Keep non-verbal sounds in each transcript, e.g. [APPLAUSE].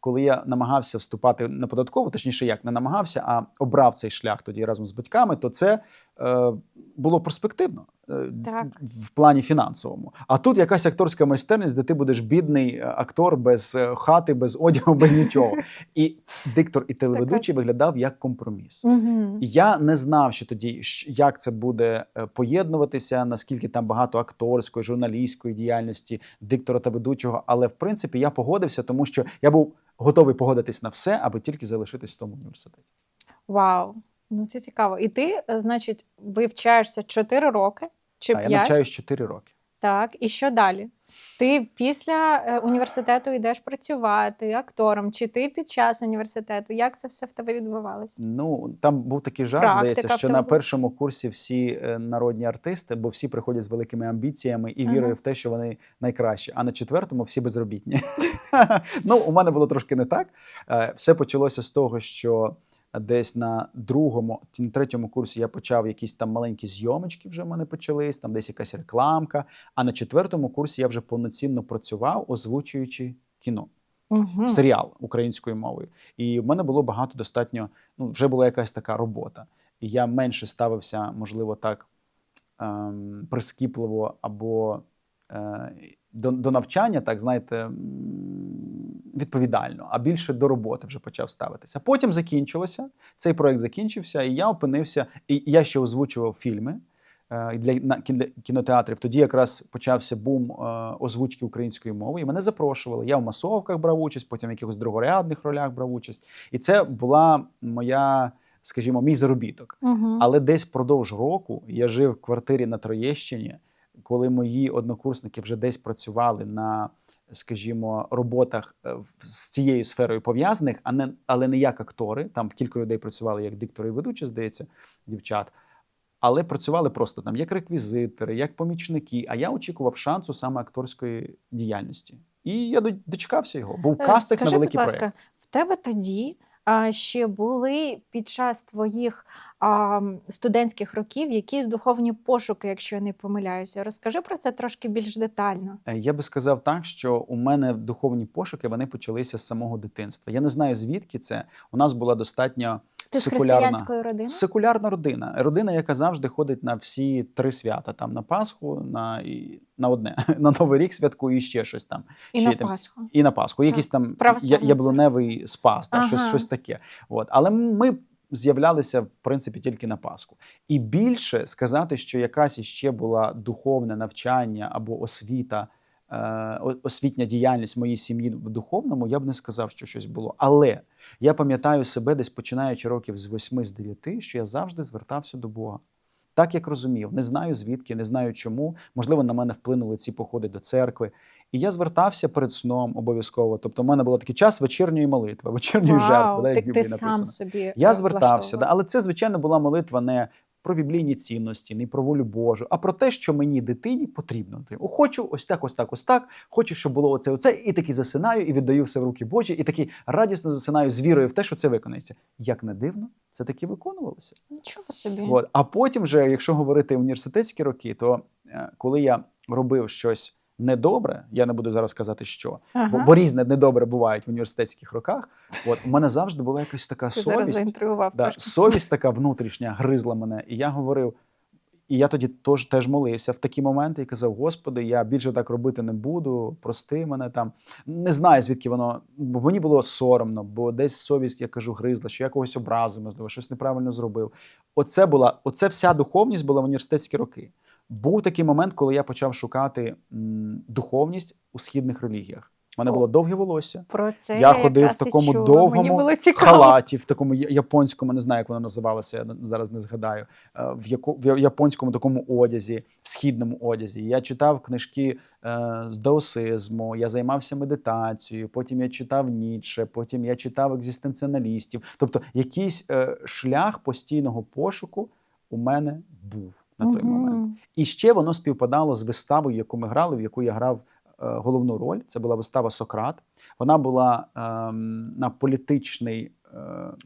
коли я намагався вступати на податкову, точніше, як не намагався, а обрав цей шлях тоді разом з батьками, то це було перспективно е, Так. в плані фінансовому. А тут якась акторська майстерність, де ти будеш бідний е, актор без е, хати, без одягу, без нічого. І диктор і телеведучий виглядав як компроміс. Угу. Я не знав, що тоді як це буде е, поєднуватися, наскільки там багато акторської, журналістської діяльності, диктора та ведучого. Але в принципі я погодився, тому що я був готовий погодитись на все, аби тільки залишитись в тому університеті. Вау. Ну це цікаво. І ти, е, значить, вивчаєшся 4 роки чи А 5? я навчаюсь 4 роки. Так, і що далі? Ти після е, університету йдеш працювати актором, чи ти під час університету? Як це все в тебе відбувалося? Ну там був такий жарт, Практика здається, що на першому курсі всі е, народні артисти, бо всі приходять з великими амбіціями і Ага. вірою в те, що вони найкращі. А на четвертому всі безробітні. [LAUGHS] ну, у мене було трошки не так. Все почалося з того, що десь на другому на третьому курсі я почав якісь там маленькі зйомочки вже в мене почались, там десь якась рекламка. А на четвертому курсі я вже повноцінно працював, озвучуючи кіно Угу. серіал українською мовою. І в мене було багато достатньо, ну, вже була якась така робота. І я менше ставився, можливо, так ем, прискіпливо або е, до, до навчання, так знаєте, відповідально, а більше до роботи вже почав ставитися. Потім закінчилося, цей проект закінчився, і я опинився, і я ще озвучував фільми. е, Для кінотеатрів тоді якраз почався бум е, озвучки української мови, і мене запрошували. Я в масовках брав участь, потім в якихось другорядних ролях брав участь. І це була моя, скажімо, мій заробіток. Угу. Але десь впродовж року я жив в квартирі на Троєщині, коли мої однокурсники вже десь працювали на, скажімо, роботах е, з цією сферою пов'язаних, а не але не як актори. Там кілька людей працювали як диктори і ведучі, здається, дівчат. Але працювали просто там як реквізитори, як помічники. А я очікував шансу саме акторської діяльності. І я дочекався його. Був кастик кастинг Скажи, на великий будь ласка, проєкт. в тебе тоді ще були під час твоїх студентських років якісь духовні пошуки, якщо я не помиляюся. Розкажи про це трошки більш детально. Е, Я би сказав так, що у мене духовні пошуки вони почалися з самого дитинства. Я не знаю звідки це. У нас була достатньо Ти з християнської родини? секулярна родина. Родина, яка завжди ходить на всі три свята: там на Пасху, на, і, на одне, [LAUGHS] на Новий рік святкує і ще щось там. І ще на там- Пасху. І на Пасху. Якийсь там я- яблуневий спас, та, щось, Ага. щось таке. От. Але ми з'являлися, в принципі, тільки на Пасху. І більше сказати, що якась іще була духовне навчання або освіта, освітня діяльність моїй сім'ї в духовному, я б не сказав, що щось було. Але я пам'ятаю себе десь починаючи років з 8 з 9, що я завжди звертався до Бога. Так як розумів, не знаю звідки, не знаю чому. Можливо, на мене вплинули ці походи до церкви. І я звертався перед сном обов'язково. Тобто, в мене був такий час вечірньої молитви, вечірньої жертви, да, як ти, ти сам собі Я е, звертався, да, але це, звичайно, була молитва не про біблійні цінності, не про волю Божу, а про те, що мені дитині потрібно. О, Хочу ось так, ось так, ось так. Хочу, щоб було оце, оце, і таки засинаю, і віддаю все в руки Божі, і таки радісно засинаю з вірою в те, що це виконається. Як не дивно, це таки виконувалося. Нічого собі. От. А потім, вже, якщо говорити університетські роки, то е, коли я робив щось недобре, я не буду зараз казати, що, Ага. бо, бо різне недобре бувають в університетських роках. От у мене завжди була якась така Ти совість. Да, совість така внутрішня гризла мене. І я говорив, і я тоді теж, теж молився в такі моменти і казав: Господи, я більше так робити не буду, прости мене там. Не знаю, звідки воно, бо мені було соромно, бо десь совість, я кажу, гризла, що я когось образив, можливо, щось неправильно зробив. Оце була, оце вся духовність була в університетські роки. Був такий момент, коли я почав шукати м, духовність у східних релігіях. У мене було довге волосся. Про це Я ходив в такому чула. довгому халаті, в такому японському, не знаю, як воно називалося, я зараз не згадаю. е, В яко- в японському такому одязі, в східному одязі. Я читав книжки е, з даосизму, я займався медитацією, потім я читав Ніцше, потім я читав екзистенціоналістів. Тобто, якийсь е, шлях постійного пошуку у мене був на той Мгм. момент. І ще воно співпадало з виставою, яку ми грали, в яку я грав е, головну роль. Це була вистава Сократ. Вона була ем, на політичний, е,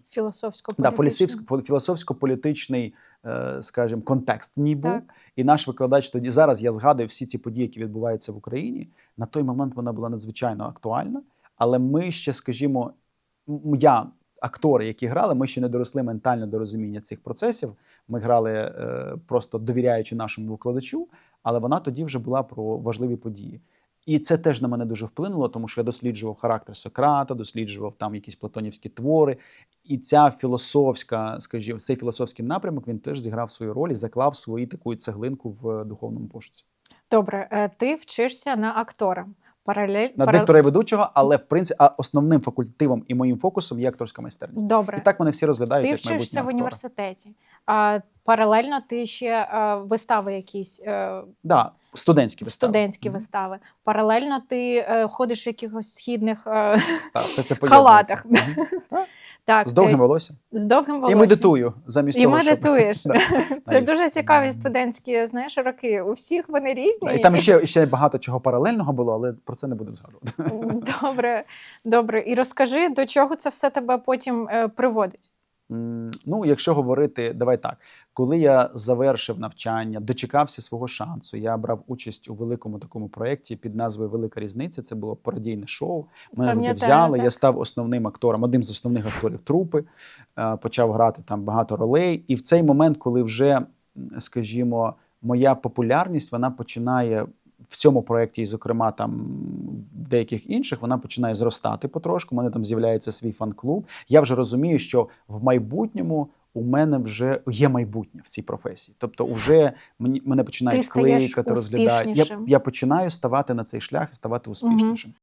Філософсько да, філософсько- філософсько-політичний, е, скажімо, контекст в ній був. Так. І наш викладач тоді зараз я згадую всі ці події, які відбуваються в Україні. На той момент вона була надзвичайно актуальна. Але ми ще, скажімо, я, актори, які грали, ми ще не доросли ментально до розуміння цих процесів. Ми грали е, просто довіряючи нашому викладачу, але вона тоді вже була про важливі події. І це теж на мене дуже вплинуло, тому що я досліджував характер Сократа, досліджував там якісь платонівські твори. І ця філософська, скажімо, цей філософський напрямок він теж зіграв свою роль і заклав свою таку цеглинку в духовному пошуці. Добре, е, ти вчишся на актора. Паралель На диктора і ведучого, але в принципі а основним факультативом і моїм фокусом є акторська майстерність. Добре. І так мене всі розглядають ти як вчишся в університеті. А паралельно ти ще а, вистави якісь А... Да, студентські вистави. студентські Мгм. вистави. Паралельно ти е, ходиш в якихось східних е, Так, все це [LAUGHS] халатах. поєднується. Мгм. так, З довгим е, волоссям. з довгим І медитую замість І того, щоб- медитуєш. [LAUGHS] [LAUGHS] Це навіть. дуже цікаві студентські знаєш, роки. У всіх вони різні. І там ще, ще багато чого паралельного було, але про це не будемо згадувати. Добре, добре. І розкажи, до чого це все тебе потім е, приводить. Ну, якщо говорити, давай так. Коли я завершив навчання, дочекався свого шансу, я брав участь у великому такому проєкті під назвою Велика різниця. Це було пародійне шоу. Мене туди взяли. так. Я став основним актором, одним з основних акторів трупи. е, Почав грати там багато ролей. І в цей момент, коли вже, скажімо, моя популярність вона починає в цьому проєкті, і, зокрема, там в деяких інших, вона починає зростати потрошку. У мене там з'являється свій фан-клуб. Я вже розумію, що в майбутньому у мене вже є майбутнє в цій професії. Тобто, вже мені мене починають кликати, розглядати. Я, я починаю ставати на цей шлях і ставати успішнішим.